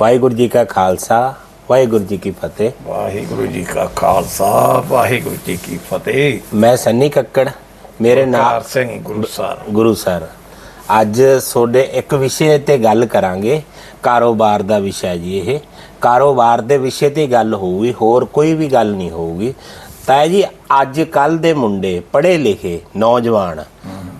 ਵਾਹਿਗੁਰੂ ਜੀ ਕਾ ਖਾਲਸਾ ਵਾਹਿਗੁਰੂ ਜੀ ਕੀ ਫਤਿਹ। ਵਾਹਿਗੁਰੂ ਜੀ ਕਾ ਖਾਲਸਾ ਵਾਹਿਗੁਰੂ ਜੀ ਕੀ ਫਤਿਹ। ਮੈਂ ਸੰਨੀ ਕੱਕੜ ਮੇਰੇ ਨਾਲ ਸਿੰਘ ਗੁਰੂ ਸਾਹਿਬ ਗੁਰੂ ਸਰ। ਅੱਜ ਤੁਹਾਡੇ ਇੱਕ ਵਿਸ਼ੇ ਤੇ ਗੱਲ ਕਰਾਂਗੇ ਕਾਰੋਬਾਰ ਦਾ ਵਿਸ਼ਾ ਜੀ ਇਹ। ਕਾਰੋਬਾਰ ਦੇ ਵਿਸ਼ੇ ਤੇ ਗੱਲ ਹੋਊਗੀ ਹੋਰ ਕੋਈ ਵੀ ਗੱਲ ਨਹੀਂ ਹੋਊਗੀ। ਤਾਂ ਜੀ ਅੱਜ ਕੱਲ ਦੇ ਮੁੰਡੇ ਪੜ੍ਹੇ ਲਿਖੇ ਨੌਜਵਾਨ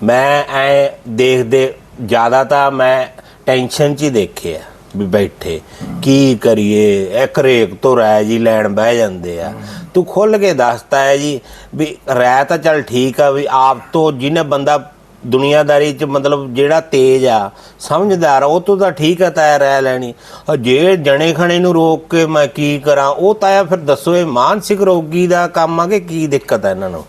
ਮੈਂ ਐ ਦੇਖਦੇ ਜ਼ਿਆਦਾ ਤਾਂ ਮੈਂ ਟੈਨਸ਼ਨ 'ਚ ਹੀ ਦੇਖਿਆ। ਵੀ ਬੈਠੇ ਕੀ ਕਰੀਏ? ਇੱਕ ਰੇਕ ਤੋਂ ਰਾਇ ਜੀ ਲੈਣ ਬਹਿ ਜਾਂਦੇ ਆ। ਤੂੰ ਖੁੱਲ ਕੇ ਦੱਸਤਾ ਹੈ ਜੀ ਵੀ ਰਾਇ ਤਾਂ ਚੱਲ ਠੀਕ ਆ ਵੀ ਆਪ ਤੋਂ ਜਿਹਨੇ ਬੰਦਾ ਦੁਨੀਆਦਾਰੀ ਚ ਮਤਲਬ ਜਿਹੜਾ ਤੇਜ ਆ ਸਮਝਦਾਰ ਆ, ਉਹ ਤੋਂ ਤਾਂ ਠੀਕ ਆ ਤਾਇਆ ਰਹਿ ਲੈਣੀ। ਔਰ ਜੇ ਜਣੇ ਖਣੇ ਨੂੰ ਰੋਕ ਕੇ ਮੈਂ ਕੀ ਕਰਾਂ ਉਹ ਤਾਂ ਫਿਰ ਦੱਸੋ ਇਹ ਮਾਨਸਿਕ ਰੋਗੀ ਦਾ ਕੰਮ ਆ ਕਿ ਕੀ ਦਿੱਕਤ ਆ ਇਹਨਾਂ ਨੂੰ?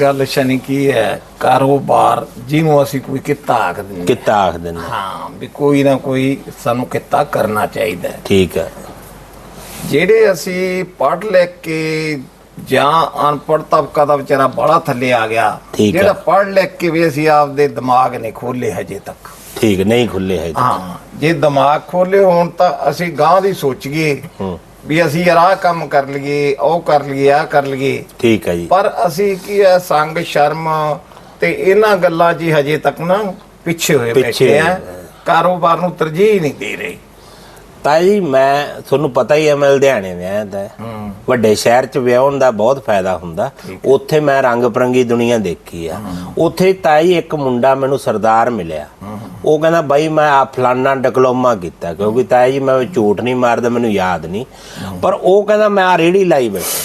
ਗੱਲ ਸ਼ਨੀ ਕੀ ਹੈ? ਕਾਰੋਬਾਰ ਜਿਹਨੂੰ ਅਸੀਂ ਕੋਈ ਕਿੱਤਾ ਆਖਦੇ ਨੇ ਕਿੱਤਾ ਆਖ ਦਿੰਦੇ ਹਾਂ। ਵੀ ਕੋਈ ਨਾ ਕੋਈ ਸਾਨੂੰ ਕਿੱਤਾ ਕਰਨਾ ਚਾਹੀਦਾ ਹੈ। ਠੀਕ ਹੈ। ਜਿਹੜੇ ਅਸੀਂ ਪੜ੍ਹ ਲਿਖ ਕੇ ਜਾਂ ਅਨਪੜ੍ਹ ਤਬਕਾ ਦਾ ਵਿਚਾਰਾ ਬੜਾ ਥੱਲੇ ਆ ਗਿਆ ਠੀਕ ਹੈ। ਜਿਹੜਾ ਪੜ੍ਹ ਲਿਖ ਕੇ ਵੀ ਅਸੀਂ ਆਪਦੇ ਦਿਮਾਗ ਨੇ ਖੋਲੇ ਹਜੇ ਤੱਕ। ਠੀਕ ਨਹੀਂ ਖੁੱਲੇ ਹੈ ਹਾਂ ਜੇ ਦਿਮਾਗ ਖੋਲੇ ਹੋਣ ਤਾਂ ਅਸੀਂ ਗਾਂ ਦੀ ਸੋਚੀਏ ਹੂੰ। ਵੀ ਅਸੀਂ ਯਾਰ ਆਹ ਕੰਮ ਕਰ ਲਈਏ ਉਹ ਕਰ ਲਈਏ ਆਹ ਕਰ ਲਈਏ। ਠੀਕ ਹੈ ਜੀ। ਪਰ ਅਸੀਂ ਕੀ ਹੈ ਸੰਗ ਸ਼ਰਮ ਤੇ ਇਹਨਾਂ ਗੱਲਾਂ 'ਚ ਹੀ ਹਜੇ ਤੱਕ ਨਾ ਪਿੱਛੇ ਹੋਏ ਪਿੱਛੇ ਬੈਠੇ ਆ। ਕਾਰੋਬਾਰ ਨੂੰ ਤਰਜੀਹ ਨਹੀਂ ਦੇ ਰਹੇ। ਤਾਂ ਜੀ ਮੈਂ ਤੁਹਾਨੂੰ ਪਤਾ ਹੀ ਹੈ ਮੈਂ ਲੁਧਿਆਣੇ ਵਿਆਹ ਦਾ। ਵੱਡੇ ਸ਼ਹਿਰ ਚ ਵਿਆਹਣ ਦਾ ਬਹੁਤ ਫਾਇਦਾ ਹੁੰਦਾ। ਉੱਥੇ ਮੈਂ ਰੰਗ ਪਰੰਗੀ ਦੁਨੀਆ ਦੇਖੀ ਆ। ਉੱਥੇ ਤਾਈ ਇੱਕ ਮੁੰਡਾ ਮੈਨੂੰ ਸਰਦਾਰ ਮਿਲਿਆ। ਉਹ ਕਹਿੰਦਾ ਬਾਈ ਮੈਂ ਆ ਫਲਾਨਾ ਡਿਪਲੋਮਾ ਕੀਤਾ ਕਿਉਂਕਿ ਤਾਈ ਜੀ ਮੈਂ ਝੂਠ ਨਹੀਂ ਮਾਰਦਾ ਮੈਨੂੰ ਯਾਦ ਨਹੀਂ। ਪਰ ਉਹ ਕਹਿੰਦਾ ਮੈਂ ਆ ਰੇੜੀ ਲਾਈ ਬੈਠਾ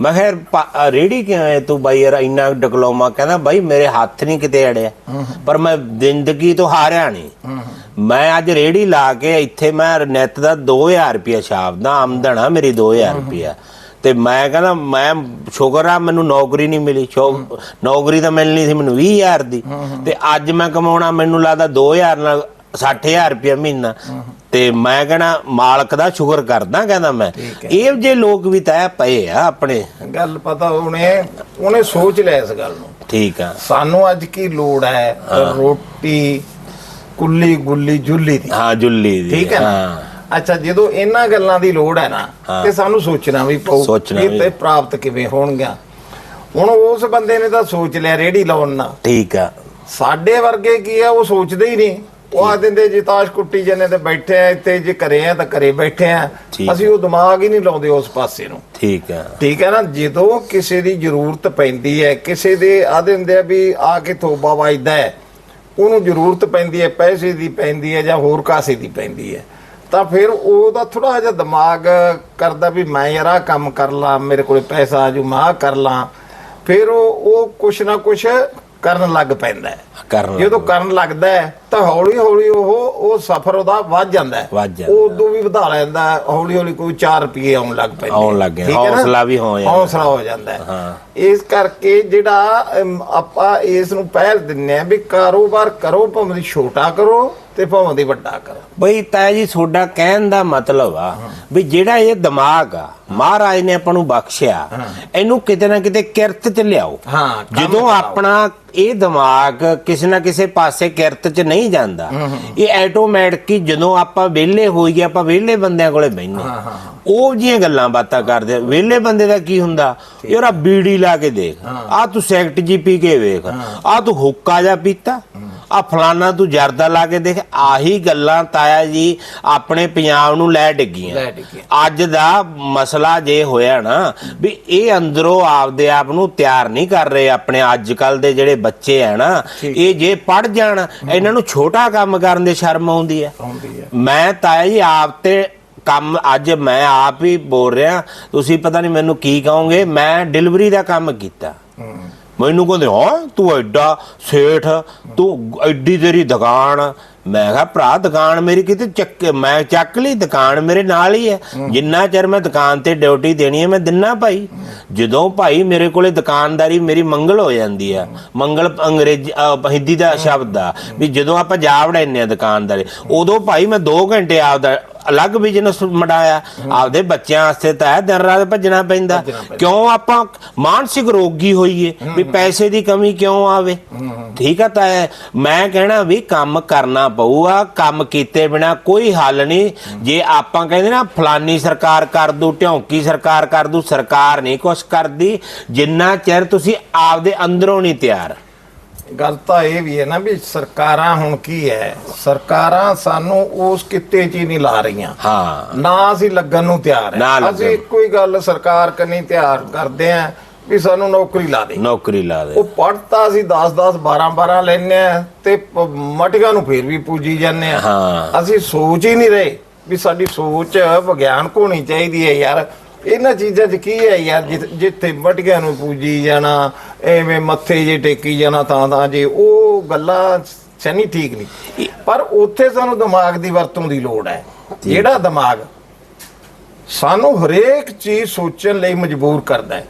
ਮੈਂ ਕਿਹਾ ਰੇੜੀ ਕਿਉਂ ਹੈ ਤੂੰ ਬਾਈ? ਯਾਰ ਇੰਨਾ ਡਿਪਲੋਮਾ ਕਹਿੰਦਾ ਬਾਈ ਮੇਰੇ ਹੱਥ ਨਹੀਂ ਕਿਤੇ ਅੜਿਆ। ਪਰ ਮੈਂ ਜ਼ਿੰਦਗੀ ਤੋਂ ਹਾਰਿਆ ਨਹੀਂ। ਮੈਂ ਅੱਜ ਰੇੜੀ ਲਾ ਕੇ ਇੱਥੇ ਮੈਂ ਨੈਟ ਦਾ 2000 ਰੁਪਿਆ ਛਾਪਦਾ ਆਮਦਨ ਆ ਮੇਰੀ 2000 ਰੁਪਿਆ ਤੇ ਮੈਂ ਕਹਿੰਦਾ ਮੈਂ ਸ਼ੁਕਰ ਆ ਮੈਨੂੰ ਨੌਕਰੀ ਨਹੀਂ ਮਿਲੀ। ਨੌਕਰੀ ਤਾਂ ਮਿਲਣੀ ਸੀ ਮੈਨੂੰ 20000 ਦੀ। ਤੇ ਅੱਜ ਮੈਂ ਕਮਾਉਣਾ ਮੈਨੂੰ ਲੱਗਦਾ 2000 ਨਾਲ 60000 ਰੁਪਇਆ ਮਹੀਨਾ। ਤੇ ਮੈਂ ਕਹਿੰਦਾ ਮਾਲਕ ਦਾ ਸ਼ੁਕਰ ਕਰਦਾ ਕਹਿੰਦਾ ਮੈਂ। ਇਹ ਜੇ ਲੋਕ ਵੀ ਤਾਂ ਪਏ ਆ ਆਪਣੇ। ਗੱਲ ਪਤਾ ਉਹਨੇ ਉਹਨੇ ਸੋਚ ਲਿਆ ਇਸ ਗੱਲ ਨੂੰ। ਠੀਕ ਆ। ਸਾਨੂੰ ਅੱਜ ਕੀ ਲੋੜ ਹੈ? ਰੋਟੀ ਕੁੱਲੀ ਗੁੱਲੀ ਜੁੱਲੀ ਦੀ। ਹਾਂ ਜੁੱਲੀ ਦੀ। ਠੀਕ ਹੈ ਨਾ? ਹਾਂ। ਅੱਛਾ ਜਦੋਂ ਇਹਨਾਂ ਗੱਲਾਂ ਦੀ ਲੋੜ ਹੈ ਨਾ ਤੇ ਸਾਨੂੰ ਸੋਚਣਾ ਵੀ ਪਊ ਵੀ। ਤੇ ਪ੍ਰਾਪਤ ਕਿਵੇਂ ਹੋਣਗੀਆਂ। ਹੁਣ ਉਸ ਬੰਦੇ ਨੇ ਤਾਂ ਸੋਚ ਲਿਆ ਰੇੜੀ ਲਾਉਣ ਨਾਲ। ਠੀਕ ਆ। ਸਾਡੇ ਵਰਗੇ ਕੀ ਆ ਉਹ ਸੋਚਦੇ ਹੀ ਨਹੀਂ। ਉਹ ਆ ਦਿੰਦੇ ਜੀ ਤਾਸ਼ ਕੁੱਟੀ ਜਨੇ ਤੇ ਬੈਠੇ ਆ ਇੱਥੇ ਜੇ ਘਰੇ ਆ ਤਾਂ ਘਰੇ ਬੈਠੇ ਆ। ਠੀਕ। ਅਸੀਂ ਉਹ ਦਿਮਾਗ ਹੀ ਨਹੀਂ ਲਾਉਂਦੇ ਉਸ ਪਾਸੇ ਨੂੰ। ਠੀਕ ਆ। ਠੀਕ ਹੈ ਨਾ ਜਦੋਂ ਕਿਸੇ ਦੀ ਜ਼ਰੂਰਤ ਪੈਂਦੀ ਹੈ ਕਿਸੇ ਦੇ ਆਦੇ ਹੁੰਦੇ ਆ ਵੀ ਆ ਕੇ ਥੋਬਾ ਵੱਜਦਾ ਹੈ ਉਹਨੂੰ ਜ਼ਰੂਰਤ ਪੈਂਦੀ ਹੈ ਪੈਸੇ ਦੀ ਪੈਂਦੀ ਹੈ ਜਾਂ ਹੋਰ ਕਾਸੇ ਦੀ ਪੈਂਦੀ ਹੈ ਤਾਂ ਫਿਰ ਉਹਦਾ ਥੋੜਾ ਜਿਹਾ ਦਿਮਾਗ ਕਰਦਾ ਵੀ ਮੈਂ ਯਾਰ ਆਹ ਕੰਮ ਕਰ ਲਾਂ ਮੇਰੇ ਕੋਲੇ ਪੈਸਾ ਆਜੂ ਮੈਂ ਆਹ ਕਰ ਲਾਂ। ਫਿਰ ਉਹ ਉਹ ਕੁਛ ਨਾ ਕੁਛ ਕਰਨ ਲੱਗ ਪੈਂਦਾ ਹੈ। ਕਰਨ ਲੱਗ ਜਦੋਂ ਕਰਨ ਲੱਗਦਾ ਹੈ ਤਾਂ ਹੌਲੀ ਹੌਲੀ ਉਹ ਉਹ ਸਫ਼ਰ ਉਹਦਾ ਵੱਧ ਜਾਂਦਾ ਹੈ ਵੱਧ ਜਾਂਦਾ ਉਹ ਉਦੋਂ ਵੀ ਵਧਾ ਲੈਂਦਾ ਹੌਲੀ ਹੌਲੀ ਕੋਈ 4 ਰੁਪਏ ਆਉਣ ਲੱਗ ਪੈਂਦੇ ਆਉਣ ਲੱਗ ਗਏ, ਠੀਕ ਹੈ ਨਾ? ਹੌਸਲਾ ਵੀ ਹੋ ਜਾਂਦਾ। ਹੌਸਲਾ ਹੋ ਜਾਂਦਾ ਹੈ। ਹਾਂ। ਇਸ ਕਰਕੇ ਜਿਹੜਾ ਅਮ, ਆਪਾਂ ਇਸ ਨੂੰ ਪਹਿਲ ਦਿੰਨੇ ਆ ਵੀ ਕਾਰੋਬਾਰ ਕਰੋ ਭਾਵੇਂ ਦੀ ਛੋਟਾ ਕਰੋ ਤੇ ਭਾਵੇਂ ਦੀ ਵੱਡਾ ਕਰੋ ਬਈ ਤਾਇਆ ਜੀ ਤੁਹਾਡਾ ਕਹਿਣ ਦਾ ਮਤਲਬ ਆ ਵੀ ਜਿਹੜਾ ਇਹ ਦਿਮਾਗ ਆ ਮਹਾਰਾਜ ਨੇ ਆਪਾਂ ਨੂੰ ਬਖਸ਼ਿਆ ਇਹਨੂੰ ਕਿਤੇ ਨਾ ਕਿਤੇ ਕਿਰਤ ਚ ਲਿਆਓ ਹਾਂ ਕੰਮ ਜਦੋਂ ਕਰਾਓ। ਆਪਣਾ ਇਹ ਦਿਮਾਗ ਕਿਸੇ ਨਾ ਕਿਸੇ ਪਾਸੇ ਕਿਰਤ ਚ ਨਹੀਂ ਜਾਂਦਾ। ਇਹ ਆਟੋਮੈਟਿਕ ਹੀ ਜਦੋਂ ਆਪਾਂ ਵਿਹਲੇ ਹੋਈਏ ਆਪਾਂ ਵਿਹਲੇ ਬੰਦਿਆਂ ਕੋਲੇ ਬੈਠਨੇ ਉਹ ਜੀਆਂ ਗੱਲਾਂ ਬਾਤਾਂ ਕਰਦੇ। ਵਿਹਲੇ ਬੰਦੇ ਦਾ ਕੀ ਹੁੰਦਾ? ਯਾਰ ਆ ਬੀੜੀ ਲਾ ਕੇ ਦੇਖ। ਆ ਤੂੰ ਸੈਕਟ ਜੀ ਪੀ ਕੇ ਵੇਖ। ਆ ਤੂੰ ਹੁੱਕਾ ਜਾ ਪੀਤਾ। ਆ ਫਲਾਨਾ ਤੂੰ ਜਰਦਾ ਲਾ ਕੇ ਦੇਖ ਆਹੀ ਗੱਲਾਂ ਤਾਇਆ ਜੀ ਆਪਣੇ ਪੰਜਾਬ ਨੂੰ ਲੈ ਡਿੱਗੀਆਂ। ਲੈ ਡਿੱਗੀਆਂ। ਅੱਜ ਦਾ ਮਸਲਾ ਜੇ ਹੋਇਆ ਨਾ ਵੀ ਇਹ ਅੰਦਰੋਂ ਆਪਦੇ ਆਪ ਨੂੰ ਤਿਆਰ ਨਹੀਂ ਕਰ ਰਹੇ ਆਪਣੇ ਅੱਜ ਕੱਲ ਦੇ ਜਿਹੜੇ ਬੱਚੇ ਆ ਨਾ ਇਹ ਜੇ ਪੜ ਜਾਣ ਇਹਨਾਂ ਨੂੰ ਛੋਟਾ ਕੰਮ ਕਰਨ ਦੇ ਸ਼ਰਮ ਆਉਂਦੀ ਹੈ। ਆਉਂਦੀ ਹੈ। ਮੈਂ ਤਾਇਆ ਜੀ ਆਪ ਤੇ ਕੰਮ ਅੱਜ ਮੈਂ ਆਪ ਹੀ ਬੋਲ ਰਿਹਾ ਤੁਸੀਂ ਪਤਾ ਨਹੀਂ ਮੈਨੂੰ ਕੀ ਕਹੋਗੇ ਮੈਂ ਡਿਲੀਵਰੀ ਦਾ ਕੰਮ ਕੀਤਾ। ਮੈਨੂੰ ਕਹਿੰਦੇ ਹਾਂ ਤੂੰ ਐਡਾ ਸੇਠ ਤੂੰ ਐਡੀ ਤੇਰੀ ਦੁਕਾਨ। ਮੈਂ ਕਿਹਾ ਭਰਾ ਦੁਕਾਨ ਮੇਰੀ ਕਿਤੇ ਚੱਕ ਮੈਂ ਚੱਕ ਲਈ ਦੁਕਾਨ ਮੇਰੇ ਨਾਲ ਹੀ ਹੈ। ਜਿੰਨਾ ਚਿਰ ਮੈਂ ਦੁਕਾਨ ਤੇ ਡਿਊਟੀ ਦੇਣੀ ਹੈ ਮੈਂ ਦਿਨਾ ਭਾਈ। ਜਦੋਂ ਭਾਈ ਮੇਰੇ ਕੋਲੇ ਦੁਕਾਨਦਾਰੀ ਮੇਰੀ ਮੰਗਲ ਹੋ ਜਾਂਦੀ ਆ ਮੰਗਲ ਅੰਗਰੇਜ਼ੀ ਹਿੰਦੀ ਦਾ ਸ਼ਬਦ ਆ। ਵੀ ਜਦੋਂ ਆਪਾਂ ਜਾ ਵੜਾਉਂਦੇ ਆ ਦੁਕਾਨਦਾਰੀ ਉਦੋਂ ਭਾਈ ਮੈਂ 2 ਘੰਟੇ ਆਪਦਾ ਅਲੱਗ ਬਿਜ਼ਨਸ ਮੜਾਇਆ। ਆਪਦੇ ਬੱਚਿਆਂ ਵਾਸਤੇ ਤਾਂ ਹੈ ਦਿਨ ਰਾਤ ਭੱਜਣਾ ਪੈਂਦਾ। ਕਿਉਂ ਆਪਾਂ ਮਾਨਸਿਕ ਰੋਗੀ ਹੋਈਏ ਵੀ ਪੈਸੇ ਦੀ ਕਮੀ ਕਿਉਂ ਆਵੇ? ਠੀਕ ਆ ਤਾਂ ਇਹ ਮੈਂ ਕਹਿਣਾ ਵੀ ਕੰਮ ਕਰਨਾ ਪਊਗਾ। ਕੰਮ ਕੀਤੇ ਬਿਨਾ ਕੋਈ ਹੱਲ ਨਹੀਂ। ਜੇ ਆਪਾਂ ਕਹਿੰਦੇ ਨਾ ਫਲਾਨੀ ਸਰਕਾਰ ਕਰ ਦੂ ਢਿਉਂਕੀ ਸਰਕਾਰ ਕਰ ਦੂ ਸਰਕਾਰ ਨਹੀਂ ਕੁਛ ਕਰਦੀ। ਜਿੰਨਾ ਚਿਰ ਤੁਸੀਂ ਆਪਦੇ ਅੰਦਰੋਂ ਨਹੀਂ ਤਿਆਰ। ਗੱਲ ਤਾਂ ਇਹ ਵੀ ਹੈ ਨਾ ਵੀ ਸਰਕਾਰਾਂ ਹੁਣ ਕੀ ਹੈ? ਸਰਕਾਰਾਂ ਸਾਨੂੰ ਉਸ ਕਿੱਤੇ 'ਚ ਹੀ ਨਹੀਂ ਲਾ ਰਹੀਆਂ। ਹਾਂ। ਨਾ ਅਸੀਂ ਲੱਗਣ ਨੂੰ ਤਿਆਰ ਨਾ ਹੈ ਲੱਗਣ ਅਸੀਂ ਇੱਕੋ ਹੀ ਗੱਲ ਸਰਕਾਰ ਕੰਨੀ ਤਿਆਰ ਕਰਦੇ ਆਂ ਵੀ ਸਾਨੂੰ ਨੌਕਰੀ ਲਾ ਦੇ। ਨੌਕਰੀ ਲਾ ਦੇ। ਉਹ ਪੜਤਾ ਅਸੀਂ 10 10 12 12 ਲੈਨੇ ਆ ਤੇ ਪ- ਮਟੀਆਂ ਨੂੰ ਫੇਰ ਵੀ ਪੂਜੀ ਜਾਂਦੇ ਆ ਹਾਂ। ਅਸੀਂ ਸੋਚ ਹੀ ਨਹੀਂ ਰਹੇ ਵੀ ਸਾਡੀ ਸੋਚ ਵਿਗਿਆਨਕ ਹੋਣੀ ਚਾਹੀਦੀ ਹੈ ਯਾਰ। ਇਹਨਾਂ ਚੀਜ਼ਾਂ 'ਚ ਕੀ ਹੈ ਯਾਰ ਜਿੱਥ- ਜਿੱਥੇ ਮਟੀਆਂ ਨੂੰ ਪੂਜੀ ਜਾਣਾ ਐਵੇਂ ਮੱਥੇ ਜੇ ਟੇਕੀ ਜਾਣਾ ਤਾਂ ਤਾਂ ਜੇ ਉਹ ਗੱਲਾਂ ਸਨੀ ਠੀਕ ਨਹੀਂ। ਪਰ ਉੱਥੇ ਸਾਨੂੰ ਦਿਮਾਗ ਦੀ ਵਰਤੋਂ ਦੀ ਲੋੜ ਹੈ। ਜਿਹੜਾ ਦਿਮਾਗ ਸਾਨੂੰ ਹਰੇਕ ਚੀਜ਼ ਸੋਚਣ ਲਈ ਮਜਬੂਰ ਕਰਦਾ ਹੈ।